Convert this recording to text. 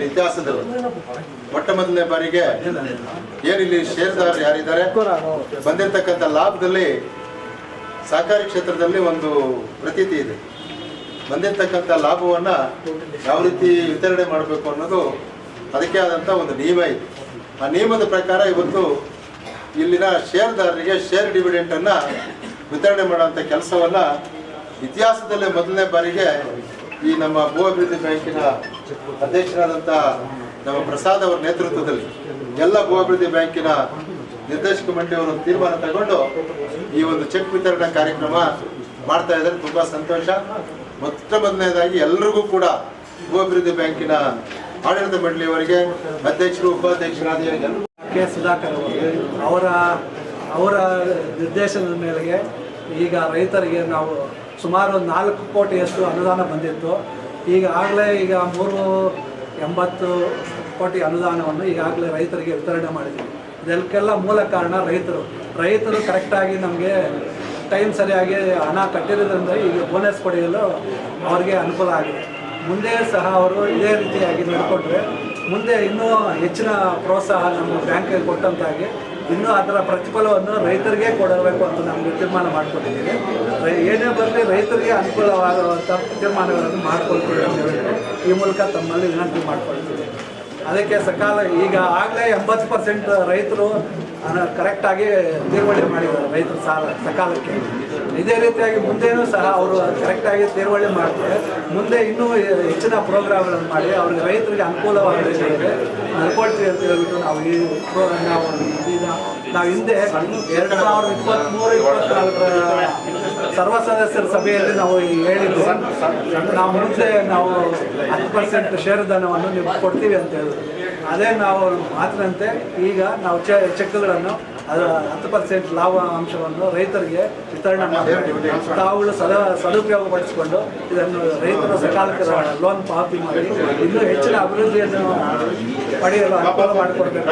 ಇವತ್ತಿನ ಇತಿಹಾಸದಲ್ಲಿ ಮೊಟ್ಟ ಮೊದಲನೇ ಬಾರಿಗೆ ಏನಿಲ್ಲಿ ಷೇರುದಾರರು ಯಾರಿದ್ದಾರೆ? ಬಂದಿರತಕ್ಕಂಥ ಲಾಭದಲ್ಲಿ ಸಹಕಾರಿ ಕ್ಷೇತ್ರದಲ್ಲಿ ಒಂದು ಪ್ರತೀತಿ ಇದೆ. ಬಂದಿರತಕ್ಕಂಥ ಲಾಭವನ್ನು ಯಾವ ರೀತಿ ವಿತರಣೆ ಮಾಡಬೇಕು ಅನ್ನೋದು ಅದಕ್ಕೆ ಆದಂಥ ಒಂದು ನಿಯಮ ಇದೆ. ಆ ನಿಯಮದ ಪ್ರಕಾರ ಇವತ್ತು ಇಲ್ಲಿನ ಷೇರುದಾರರಿಗೆ ಶೇರ್ ಡಿವಿಡೆಂಟನ್ನು ವಿತರಣೆ ಮಾಡುವಂಥ ಕೆಲಸವನ್ನು ಇತಿಹಾಸದಲ್ಲೇ ಮೊದಲನೇ ಬಾರಿಗೆ ಈ ನಮ್ಮ ಭೂ ಅಭಿವೃದ್ಧಿ ಬ್ಯಾಂಕಿನ ಅಧ್ಯಕ್ಷರಾದಂಥ ನಮ್ಮ ಪ್ರಸಾದ್ ಅವರ ನೇತೃತ್ವದಲ್ಲಿ ಎಲ್ಲ ಭೂ ಅಭಿವೃದ್ಧಿ ಬ್ಯಾಂಕಿನ ನಿರ್ದೇಶಕ ಮಂಡಳಿಯವರು ತೀರ್ಮಾನ ತಗೊಂಡು ಈ ಒಂದು ಚೆಕ್ ವಿತರಣಾ ಕಾರ್ಯಕ್ರಮ ಮಾಡ್ತಾ ಇದ್ದಾರೆ. ತುಂಬಾ ಸಂತೋಷ. ಮೊತ್ತ ಮೊದಲನೇದಾಗಿ ಎಲ್ರಿಗೂ ಕೂಡ ಭೂ ಅಭಿವೃದ್ಧಿ ಬ್ಯಾಂಕಿನ ಆಡಳಿತ ಮಂಡಳಿಯವರಿಗೆ ಅಧ್ಯಕ್ಷರು, ಉಪಾಧ್ಯಕ್ಷರಾದ ಕೆ. ಸುಧಾಕರ್ ಅವರು ಅವರ ನಿರ್ದೇಶನದ ಮೇರೆಗೆ ಈಗ ರೈತರಿಗೆ ನಾವು ಸುಮಾರು ನಾಲ್ಕು ಕೋಟಿಯಷ್ಟು ಅನುದಾನ ಬಂದಿತ್ತು. ಈಗ ಆಗಲೇ ಈಗ ಮೂರು ಎಂಬತ್ತು ಕೋಟಿ ಅನುದಾನವನ್ನು ಈಗಾಗಲೇ ರೈತರಿಗೆ ವಿತರಣೆ ಮಾಡಿದ್ದೀವಿ ಇದಕ್ಕೆಲ್ಲ ಮೂಲ ಕಾರಣ ರೈತರು. ರೈತರು ಕರೆಕ್ಟಾಗಿ ನಮಗೆ ಟೈಮ್ ಸರಿಯಾಗಿ ಹಣ ಕಟ್ಟಿರೋದ್ರಿಂದ ಈಗ ಬೋನಸ್ ಪಡೆಯಲು ಅವರಿಗೆ ಅನುಕೂಲ ಆಗಿದೆ. ಮುಂದೆ ಸಹ ಅವರು ಇದೇ ರೀತಿಯಾಗಿ ನಡ್ಕೊಂಡ್ರೆ ಮುಂದೆ ಇನ್ನೂ ಹೆಚ್ಚಿನ ಪ್ರೋತ್ಸಾಹ ನಮ್ಮ ಬ್ಯಾಂಕಿಗೆ ಕೊಟ್ಟಂತಾಗಿ ಇನ್ನೂ ಅದರ ಪ್ರತಿಫಲವನ್ನು ರೈತರಿಗೆ ಕೊಡಬೇಕು ಅಂತ ನಮಗೆ ತೀರ್ಮಾನ ಮಾಡ್ಕೊಂಡಿದ್ದೀವಿ ರೈ- ಏನೇ ಬರಲಿ ರೈತರಿಗೆ ಅನುಕೂಲವಾಗುವಂಥ ತೀರ್ಮಾನಗಳನ್ನು ಮಾಡ್ಕೊಳ್ತೀವಿ ಅಂತ ಹೇಳಿದ್ರೆ. ಈ ಮೂಲಕ ತಮ್ಮಲ್ಲಿ ವಿನಂತಿ ಮಾಡ್ಕೊಳ್ತೀವಿ. ಅದಕ್ಕೆ ಸಕಾಲ ಈಗ ಆಗಲೇ ಎಂಬತ್ತು ಪರ್ಸೆಂಟ್ ರೈತರು ಕರೆಕ್ಟಾಗಿ ನಿರ್ವಹಣೆ ಮಾಡಿದ್ದಾರೆ ರೈತರು ಸಾಲ ಸಕಾಲಕ್ಕೆ. ಇದೇ ರೀತಿಯಾಗಿ ಮುಂದೆನೂ ಸಹ ಅವರು ಕರೆಕ್ಟಾಗಿ ತೀರ್ವಳಿ ಮಾಡ್ತಾರೆ. ಮುಂದೆ ಇನ್ನೂ ಹೆಚ್ಚಿನ ಪ್ರೋಗ್ರಾಮ್ಗಳನ್ನು ಮಾಡಿ, ಅವ್ರಿಗೆ ರೈತರಿಗೆ ಅನುಕೂಲವಾದ ರೀತಿಯಲ್ಲಿ ನಡ್ಕೊಳ್ತೀವಿ ಅಂತ ಹೇಳ್ಬಿಟ್ಟು ನಾವು ಈ ಪ್ರೋಗ್ರಾಮ್ ನಾವು ನಾವು ಹಿಂದೆ ಎರಡು ಸಾವಿರದ ಇಪ್ಪತ್ತ್ಮೂರು ಇಪ್ಪತ್ತ್ನಾಲ್ಕರ ಸರ್ವ ಸದಸ್ಯರ ಸಭೆಯಲ್ಲಿ ನಾವು ಹೇಳಿದ್ದು. ನಾವು ಮುಂದೆ ನಾವು ಹತ್ತು ಪರ್ಸೆಂಟ್ ಷೇರುದಾನವನ್ನು ನೀವು ಕೊಡ್ತೀವಿ ಅಂತ ಹೇಳಿದ್ರು. ಅದೇ ನಾವು ಮಾತಿನಂತೆ ಈಗ ನಾವು ಚೆಕ್ಗಳನ್ನು ಅದು ಹತ್ತು ಪರ್ಸೆಂಟ್ ಲಾಭ ಅಂಶವನ್ನು ರೈತರಿಗೆ ವಿತರಣೆ ಮಾಡಿ. ತಾವುಗಳು ಸದ ಸದುಪಯೋಗಪಡಿಸಿಕೊಂಡು ಇದನ್ನು ರೈತರ ಸಕಾಲಕ್ಕೆ ಲೋನ್ ಪಾವತಿ ಮಾಡಿ, ಇನ್ನೂ ಹೆಚ್ಚಿನ ಅಭಿವೃದ್ಧಿಯನ್ನು ಪಡೆಯಲು ಅನುಕೂಲ ಮಾಡಿಕೊಡ್ಬೇಕು